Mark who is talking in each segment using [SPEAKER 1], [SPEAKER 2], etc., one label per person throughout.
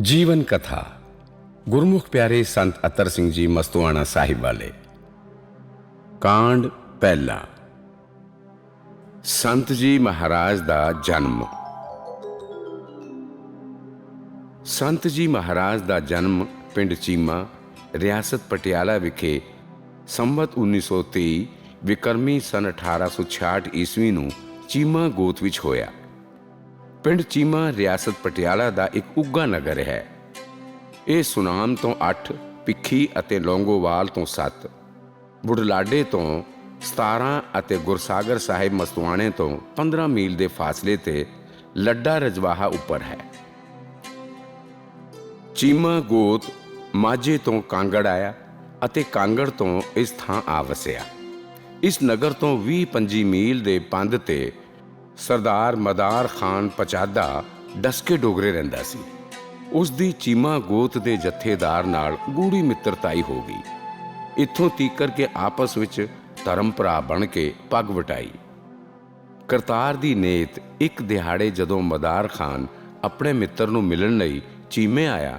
[SPEAKER 1] ਜੀਵਨ ਕਥਾ। ਗੁਰਮੁਖ ਪਿਆਰੇ ਸੰਤ ਅਤਰ ਸਿੰਘ ਜੀ ਮਸਤੂਆਣਾ ਸਾਹਿਬ ਵਾਲੇ। ਕਾਂਡ ਪਹਿਲਾ। ਸੰਤ ਜੀ ਮਹਾਰਾਜ ਦਾ ਜਨਮ। ਸੰਤ ਜੀ ਮਹਾਰਾਜ ਦਾ ਜਨਮ ਪਿੰਡ ਚੀਮਾ, ਰਿਆਸਤ ਪਟਿਆਲਾ ਵਿਖੇ ਸੰਵਤ 1923 ਵਿਕਰਮੀ ਸਨ 1866 ਈਸਵੀ ਨੂੰ ਚੀਮਾ ਗੋਤ ਵਿੱਚ ਹੋਇਆ। ਪਿੰਡ ਚੀਮਾ ਰਿਆਸਤ ਪਟਿਆਲਾ ਦਾ ਇੱਕ ਉੱਗਾ ਨਗਰ ਹੈ। ਇਹ ਸੁਨਾਮ ਤੋਂ 8 ਪਿੱਖੀ ਅਤੇ ਲੌਂਗੋਵਾਲ ਤੋਂ 7 ਬੁਢਲਾਡੇ ਤੋਂ 17 ਅਤੇ ਗੁਰਸਾਗਰ ਸਾਹਿਬ ਮਸਤਵਾਣੇ ਤੋਂ 15 ਮੀਲ ਦੇ ਫਾਸਲੇ ਤੇ ਲੱਡਾ ਰਜਵਾਹਾ ਉੱਪਰ ਹੈ। ਚੀਮਾ ਗੋਤ ਮਾਝੇ ਤੋਂ ਕਾਂਗੜ ਆਇਆ ਅਤੇ ਕਾਂਗੜ ਤੋਂ ਇਸ ਥਾਂ ਆ ਵਸਿਆ। ਇਸ ਨਗਰ ਤੋਂ 20-25 ਮੀਲ ਦੇ ਪੰਧ ਤੇ ਸਰਦਾਰ ਮਦਾਰ ਖਾਨ ਪਚਾਦਾ ਡਸਕੇ ਡੋਗਰੇ ਰਹਿੰਦਾ ਸੀ। ਉਸ ਦੀ ਚੀਮਾ ਗੋਤ ਦੇ ਜਥੇਦਾਰ ਨਾਲ ਗੂੜੀ ਮਿੱਤਰਤਾਈ ਹੋ ਗਈ। ਇੱਥੋਂ ਤੀਕਰ ਕੇ ਆਪਸ ਵਿੱਚ ਧਰਮ ਭਰਾ ਬਣ ਕੇ ਪੱਗ ਵਟਾਈ। ਕਰਤਾਰ ਦੀ ਨੇਤ ਇੱਕ ਦਿਹਾੜੇ ਜਦੋਂ ਮਦਾਰ ਖਾਨ ਆਪਣੇ ਮਿੱਤਰ ਨੂੰ ਮਿਲਣ ਲਈ ਚੀਮੇ ਆਇਆ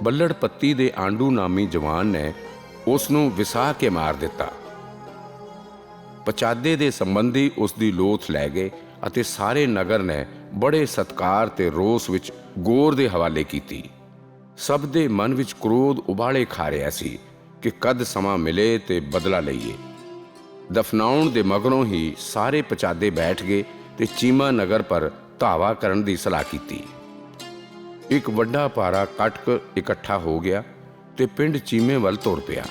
[SPEAKER 1] ਬੱਲੜ ਪੱਤੀ ਦੇ ਆਂਡੂ ਨਾਮੀ ਜਵਾਨ ਨੇ ਉਸ ਨੂੰ ਵਿਸਾ ਕੇ ਮਾਰ ਦਿੱਤਾ। ਪਚਾਦੇ ਦੇ ਸੰਬੰਧੀ ਉਸ ਦੀ ਲੋਥ ਲੈ ਗਏ ਅਤੇ ਸਾਰੇ ਨਗਰ ਨੇ ਬੜੇ ਸਤਕਾਰ ਤੇ ਰੋਸ ਵਿੱਚ ਗੌਰ ਦੇ ਹਵਾਲੇ ਕੀਤੀ। ਸਭ ਦੇ ਮਨ ਵਿੱਚ ਕ੍ਰੋਧ ਉਬਾਲੇ ਖਾ ਰਿਹਾ ਸੀ ਕਿ ਕਦ ਸਮਾਂ ਮਿਲੇ ਤੇ ਬਦਲਾ ਲਈਏ। ਦਫਨਾਉਣ ਦੇ ਮਗਰੋਂ ਹੀ ਸਾਰੇ ਪਚਾਦੇ ਬੈਠ ਗਏ ਤੇ ਚੀਮਾ ਨਗਰ ਪਰ ਧਾਵਾ ਕਰਨ ਦੀ ਸਲਾਹ ਕੀਤੀ। ਇੱਕ ਵੱਡਾ ਪਾਰਾ ਕਟਕ ਇਕੱਠਾ ਹੋ ਗਿਆ ਤੇ ਪਿੰਡ ਚੀਮੇ ਵੱਲ ਤੁਰ ਪਿਆ।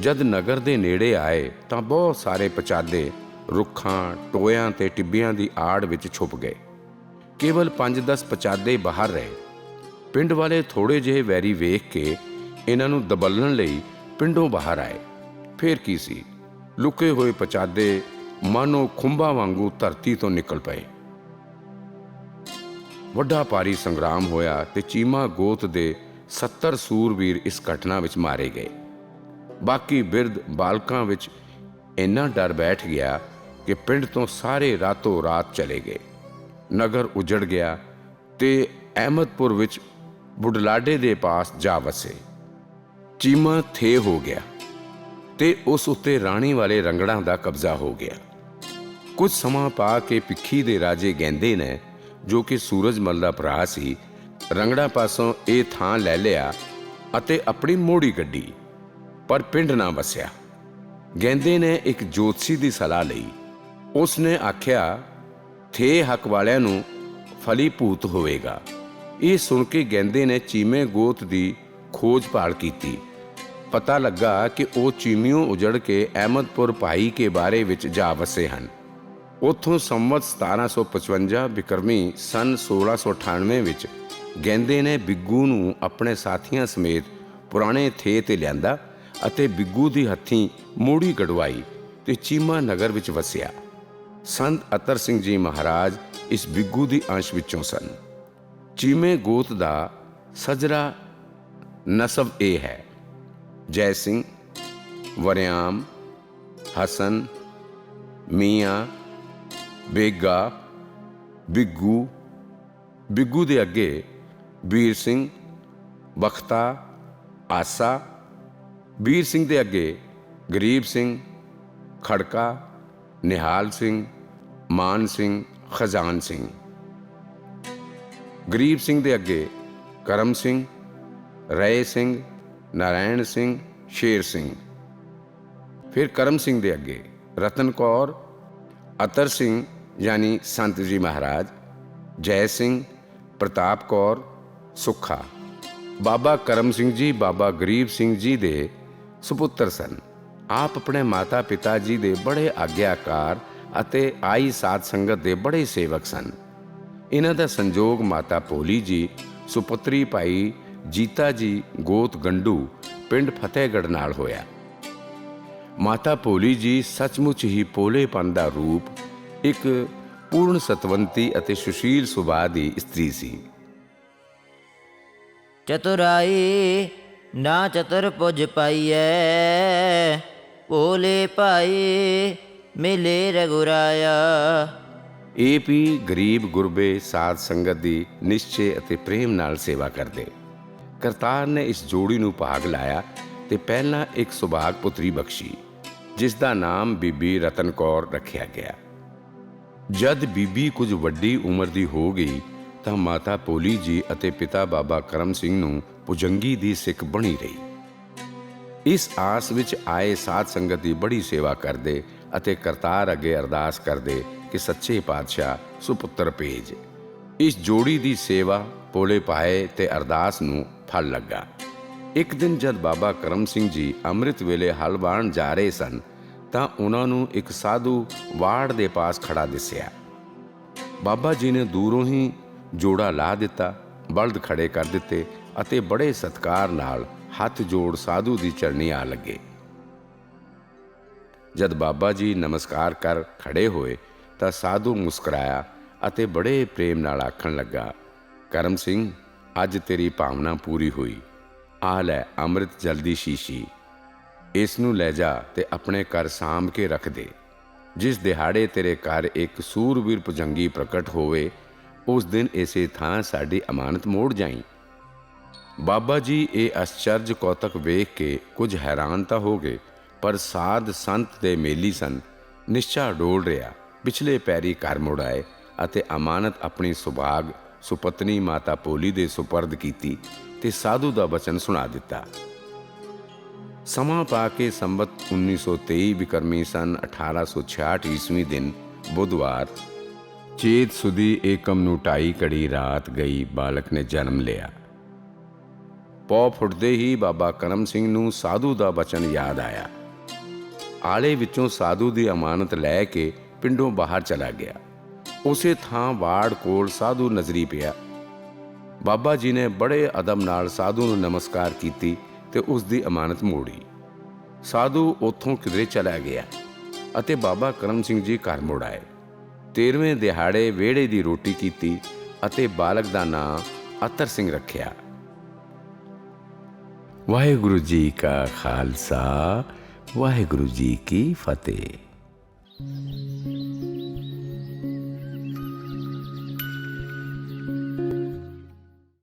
[SPEAKER 1] ਜਦ ਨਗਰ ਦੇ ਨੇੜੇ ਆਏ ਤਾਂ ਬਹੁਤ ਸਾਰੇ ਪਚਾਦੇ ਰੁੱਖਾਂ, ਟੋਇਆਂ ਤੇ ਟਿੱਬਿਆਂ ਦੀ ਆੜ ਵਿੱਚ ਛੁਪ ਗਏ। ਕੇਵਲ 5-10 ਪਚਾਦੇ ਬਾਹਰ ਰਹੇ। ਪਿੰਡ ਵਾਲੇ ਥੋੜੇ ਜਿਹੇ ਵੈਰੀ ਵੇਖ ਕੇ ਇਹਨਾਂ ਨੂੰ ਦਬਲਣ ਲਈ ਪਿੰਡੋਂ ਬਾਹਰ ਆਏ। ਫੇਰ ਕੀ ਸੀ? ਲੁਕੇ ਹੋਏ ਪਚਾਦੇ ਮਾਨੋ ਖੁੰਭਾਂ ਵਾਂਗੂ ਧਰਤੀ ਤੋਂ ਨਿਕਲ ਪਏ। ਵੱਡਾ ਪਾਰੀ ਸੰਗਰਾਮ ਹੋਇਆ ਤੇ ਚੀਮਾ ਗੋਤ ਦੇ 70 ਸੂਰਬੀਰ ਇਸ ਘਟਨਾ ਵਿੱਚ ਮਾਰੇ ਗਏ। ਬਾਕੀ ਬਿਰਧ ਬਾਲਕਾਂ ਵਿੱਚ ਇੰਨਾ ਡਰ ਬੈਠ ਗਿਆ ਕਿ ਪਿੰਡ ਤੋਂ ਸਾਰੇ ਰਾਤੋਂ ਰਾਤ ਚਲੇ ਗਏ। ਨਗਰ ਉਜੜ ਗਿਆ ਤੇ ਅਹਿਮਦਪੁਰ ਵਿੱਚ ਬੁਢਲਾਡੇ ਦੇ ਪਾਸ ਜਾ ਵਸੇ। ਚੀਮਾ ਥੇ ਹੋ ਗਿਆ ਤੇ ਉਸ ਉੱਤੇ ਰਾਣੀ ਵਾਲੇ ਰੰਗੜਾਂ ਦਾ ਕਬਜ਼ਾ ਹੋ ਗਿਆ। ਕੁਝ ਸਮਾਂ ਪਾ ਕੇ ਪਿੱਖੀ ਦੇ ਰਾਜੇ ਗੈਂਦੇ ਨੇ, ਜੋ ਕਿ ਸੂਰਜਮਲ ਦਾ ਭਰਾ ਸੀ, ਰੰਗੜਾ ਪਾਸੋਂ ਇਹ ਥਾਂ ਲੈ ਲਿਆ ਅਤੇ ਆਪਣੀ ਮੋੜੀ ਗੱਡੀ ਪਰ ਪਿੰਡ ਨਾ ਵਸਿਆ। ਗੈਂਦੇ ਨੇ ਇੱਕ ਜੋਤਸੀ ਦੀ ਸਲਾਹ ਲਈ। ਉਸ ਨੇ ਆਖਿਆ, ਥੇ ਹੱਕ ਵਾਲਿਆਂ ਨੂੰ ਫਲੀ ਭੂਤ ਹੋਵੇਗਾ। ਇਹ ਸੁਣ ਕੇ ਗੈਂਦੇ ਨੇ ਚੀਮੇ ਗੋਤ ਦੀ ਖੋਜ ਭਾਲ ਕੀਤੀ। ਪਤਾ ਲੱਗਾ ਕਿ ਉਹ ਚੀਮਿਓਂ ਉਜੜ ਕੇ ਅਹਿਮਦਪੁਰ ਭਾਈ ਕੇ ਬਾਰੇ ਵਿੱਚ ਜਾ ਵਸੇ ਹਨ। ਉਥੋਂ ਸੰਵਤ 1755 ਬਿਕਰਮੀ ਸਨ 1698 ਵਿੱਚ ਗੈਂਦੇ ਨੇ ਬਿੱਗੂ ਨੂੰ ਆਪਣੇ ਸਾਥੀਆਂ ਸਮੇਤ ਪੁਰਾਣੇ ਥੇ ਤੇ ਲਿਆਂਦਾ। ਅਤੇ ਬਿੱਗੂ ਦੀ ਹੱਥੀਂ ਮੋੜੀ ਕਢਵਾਈ ਤੇ ਚੀਮਾ ਨਗਰ ਵਿੱਚ ਵਸਿਆ। ਸੰਤ ਅਤਰ ਸਿੰਘ ਜੀ ਮਹਾਰਾਜ ਇਸ ਬਿੱਗੂ ਦੀ ਅੰਸ਼ ਵਿੱਚੋਂ ਸਨ। ਚੀਮੇ ਗੋਤ ਦਾ ਸਜਰਾ ਨਸਬ ਇਹ ਹੈ। ਜੈ ਸਿੰਘ, ਵਰਿਆਮ, ਹਸਨ, ਮੀਆਂ, ਬੇਗਾ, ਬਿੱਗੂ ਬਿੱਗੂ ਦੇ ਅੱਗੇ ਵੀਰ ਸਿੰਘ, ਬਖਤਾ, ਆਸਾ ਵੀਰ ਸਿੰਘ ਦੇ ਅੱਗੇ ਗਰੀਬ ਸਿੰਘ, ਖੜਕਾ, ਨਿਹਾਲ ਸਿੰਘ, ਮਾਨ ਸਿੰਘ, ਖਜ਼ਾਨ ਸਿੰਘ। ਗਰੀਬ ਸਿੰਘ ਦੇ ਅੱਗੇ ਕਰਮ ਸਿੰਘ ਰੇ ਸਿੰਘ, ਨਾਰਾਇਣ ਸਿੰਘ, ਸ਼ੇਰ ਸਿੰਘ। ਫਿਰ ਕਰਮ ਸਿੰਘ ਦੇ ਅੱਗੇ ਰਤਨ ਕੌਰ, ਅਤਰ ਸਿੰਘ, ਯਾਨੀ ਸੰਤ ਜੀ ਮਹਾਰਾਜ, ਜੈ ਸਿੰਘ, ਪ੍ਰਤਾਪ ਕੌਰ, ਸੁੱਖਾ। ਬਾਬਾ ਕਰਮ ਸਿੰਘ ਜੀ, ਬਾਬਾ ਗਰੀਬ ਸਿੰਘ ਜੀ ਦੇ ਸੁਪੁੱਤਰ ਸਨ। ਆਪ ਆਪਣੇ ਮਾਤਾ ਪਿਤਾ ਜੀ ਦੇ ਬੜੇ ਆਗਿਆਕਾਰ ਅਤੇ ਆਈ ਸਾਧ ਸੰਗਤ ਦੇ ਬੜੇ ਸੇਵਕ ਸਨ। ਇਹਨਾਂ ਦਾ ਸੰਜੋਗ ਮਾਤਾ ਭੋਲੀ ਜੀ, ਸੁਪੁੱਤਰੀ ਭਾਈ ਜੀਤਾ ਜੀ ਗੋਤ ਗੰਡੂ ਪਿੰਡ ਫਤਿਹਗੜ੍ਹ ਨਾਲ ਹੋਇਆ। ਮਾਤਾ ਭੋਲੀ ਜੀ ਸੱਚਮੁੱਚ ਹੀ ਪੋਲੇਪਨ ਦਾ ਰੂਪ, ਇੱਕ ਪੂਰਨ ਸਤਵੰਤੀ ਅਤੇ ਸੁਸ਼ੀਲ ਸੁਭਾਅ ਦੀ ਇਸਤਰੀ ਸੀ।
[SPEAKER 2] ਚਤੁਰਾਈ ਨਾ ਚਤੁਰ ਪਾਈਐ। ਭੋਲੇ ਭਾਈ, ਮਿਲੇ ਰਗੁਰਾਇਆ
[SPEAKER 1] ਇਹ ਵੀ ਗਰੀਬ ਗੁਰਬੇ ਸਾਧ ਸੰਗਤ ਦੀ ਨਿਸ਼ਚੇ ਅਤੇ ਪ੍ਰੇਮ ਨਾਲ ਸੇਵਾ ਕਰਦੇ। ਕਰਤਾਰ ਨੇ ਇਸ ਜੋੜੀ ਨੂੰ ਭਾਗ ਲਾਇਆ ਤੇ ਪਹਿਲਾਂ ਇੱਕ ਸੁਭਾਗ ਪੁੱਤਰੀ ਬਖਸ਼ੀ, ਜਿਸ ਦਾ ਨਾਮ ਬੀਬੀ ਰਤਨ ਕੌਰ ਰੱਖਿਆ ਗਿਆ। ਜਦ ਬੀਬੀ ਕੁਝ ਵੱਡੀ ਉਮਰ ਦੀ ਹੋ ਗਈ ਤਾਂ ਮਾਤਾ ਪੋਲੀ ਜੀ ਅਤੇ ਪਿਤਾ ਬਾਬਾ ਕਰਮ ਸਿੰਘ ਨੂੰ ਪੁਜੰਗੀ ਦੀ ਸਿੱਖ ਬਣੀ ਰਹੀ। ਇਸ ਆਸ ਵਿੱਚ ਆਏ ਸਾਧ ਸੰਗਤ ਦੀ ਬੜੀ ਸੇਵਾ ਕਰਦੇ ਅਤੇ ਕਰਤਾਰ ਅੱਗੇ ਅਰਦਾਸ ਕਰਦੇ ਕਿ ਸੱਚੇ ਪਾਤਸ਼ਾਹ ਸੁਪੁੱਤਰ ਭੇਜ। ਇਸ ਜੋੜੀ ਦੀ ਸੇਵਾ ਪੋਲੇ ਪਾਏ ਤੇ ਅਰਦਾਸ ਨੂੰ ਫਲ ਲੱਗਾ। ਇੱਕ ਦਿਨ ਜਦ ਬਾਬਾ ਕਰਮ ਸਿੰਘ ਜੀ ਅੰਮ੍ਰਿਤ ਵੇਲੇ ਹਲ ਵਾਹਣ ਜਾ ਰਹੇ ਸਨ, ਤਾਂ ਉਹਨਾਂ ਨੂੰ ਇੱਕ ਸਾਧੂ ਵਾੜ ਦੇ ਪਾਸ ਖੜਾ ਦਿਸਿਆ। ਬਾਬਾ ਜੀ ਨੇ ਦੂਰੋਂ ਹੀ ਜੋੜਾ ਲਾ ਦਿੱਤਾ, ਬਲਦ ਖੜੇ ਕਰ ਦਿੱਤੇ ਅਤੇ ਬੜੇ ਸਤਕਾਰ ਨਾਲ ਹੱਥ ਜੋੜ ਸਾਧੂ ਦੀ ਚਰਨੀ ਆ ਲੱਗੇ। ਜਦ ਬਾਬਾ ਜੀ ਨਮਸਕਾਰ ਕਰ ਖੜੇ ਹੋਏ ਤਾਂ ਸਾਧੂ ਮੁਸਕਰਾਇਆ ਅਤੇ ਬੜੇ ਪ੍ਰੇਮ ਨਾਲ ਆਖਣ ਲੱਗਾ, ਕਰਮ ਸਿੰਘ, ਅੱਜ ਤੇਰੀ ਭਾਵਨਾ ਪੂਰੀ ਹੋਈ। ਆ ਲੈ ਅੰਮ੍ਰਿਤ ਜਲ ਦੀ ਸ਼ੀਸ਼ੀ। ਇਸ ਨੂੰ ਲੈ ਜਾ ਤੇ ਆਪਣੇ ਘਰ ਸਾਂਭ ਕੇ ਰੱਖ ਦੇ। ਜਿਸ ਦਿਹਾੜੇ ਤੇਰੇ ਘਰ ਇੱਕ ਸੂਰਵੀਰ ਪੁਜੰਗੀ ਪ੍ਰਕਟ ਹੋਵੇ ਉਸ ਦਿਨ ਇਸੇ ਥਾਂ ਸਾਡੀ ਅਮਾਨਤ ਮੋੜ ਜਾਈ। ਬਾਬਾ ਜੀ, ਇਹ ਅਸਚਰਜ ਕੌਤਕ ਵੇਖ ਕੇ ਕੁਝ ਹੈਰਾਨ ਤਾਂ ਹੋ ਗਏ, ਪਰ ਸਾਧ ਸੰਤ ਦੇ ਮੇਲੀ ਸਨ ਨਿਸ਼ਚਾ ਡੋਲ ਰਿਹਾ, ਪਿਛਲੇ ਪੈਰੀ ਘਰ ਮੁੜ ਆਏ ਅਤੇ ਅਮਾਨਤ ਆਪਣੀ ਸੁਭਾਗ, ਸੁਪਤਨੀ ਮਾਤਾ ਪੋਲੀ ਦੇ ਸੁਪਰਦ ਕੀਤੀ ਤੇ ਸਾਧੂ ਦਾ ਬਚਨ ਸੁਣਾ ਦਿੱਤਾ। ਸਮਾਂ ਪਾ ਕੇ ਸੰਵਤ 1923 ਵਿਕਰਮੀ ਸਨ 1866 ਈਸਵੀ ਦਿਨ, ਬੁੱਧਵਾਰ ਚੇਤ ਸੁਦੀ ਏਕਮ ਨੂੰ ਢਾਈ ਕੜੀ ਰਾਤ ਗਈ, ਬਾਲਕ ਨੇ ਜਨਮ ਲਿਆ। ਪੌ ਫੁੱਟਦੇ ਹੀ ਬਾਬਾ ਕਰਮ ਸਿੰਘ ਨੂੰ ਸਾਧੂ ਦਾ ਬਚਨ ਯਾਦ ਆਇਆ। ਆਲੇ ਵਿੱਚੋਂ ਸਾਧੂ ਦੀ ਅਮਾਨਤ ਲੈ ਕੇ ਪਿੰਡੋਂ ਬਾਹਰ ਚਲਾ ਗਿਆ। ਉਸੇ ਥਾਂ ਵਾੜ ਕੋਲ ਸਾਧੂ ਨਜ਼ਰੀ ਪਿਆ। ਬਾਬਾ ਜੀ ਨੇ ਬੜੇ ਅਦਬ ਨਾਲ ਸਾਧੂ ਨੂੰ ਨਮਸਕਾਰ ਕੀਤੀ ਤੇ ਉਸ ਦੀ ਅਮਾਨਤ ਮੋੜੀ। ਸਾਧੂ ਉੱਥੋਂ ਕਿਧਰੇ ਚਲਾ ਗਿਆ ਅਤੇ ਬਾਬਾ ਕਰਮ ਸਿੰਘ ਜੀ ਘਰ ਮੁੜ ਆਏ। 13ਵੇਂ ਦਿਹਾੜੇ ਵਿਹੜੇ ਦੀ ਰੋਟੀ ਕੀਤੀ ਅਤੇ ਬਾਲਕ ਦਾ ਨਾਂ ਅਤਰ ਸਿੰਘ ਰੱਖਿਆ। ਵਾਹਿਗੁਰੂ ਜੀ ਕਾ ਖਾਲਸਾ, ਵਾਹਿਗੁਰੂ ਜੀ ਕੀ ਫਤਿਹ।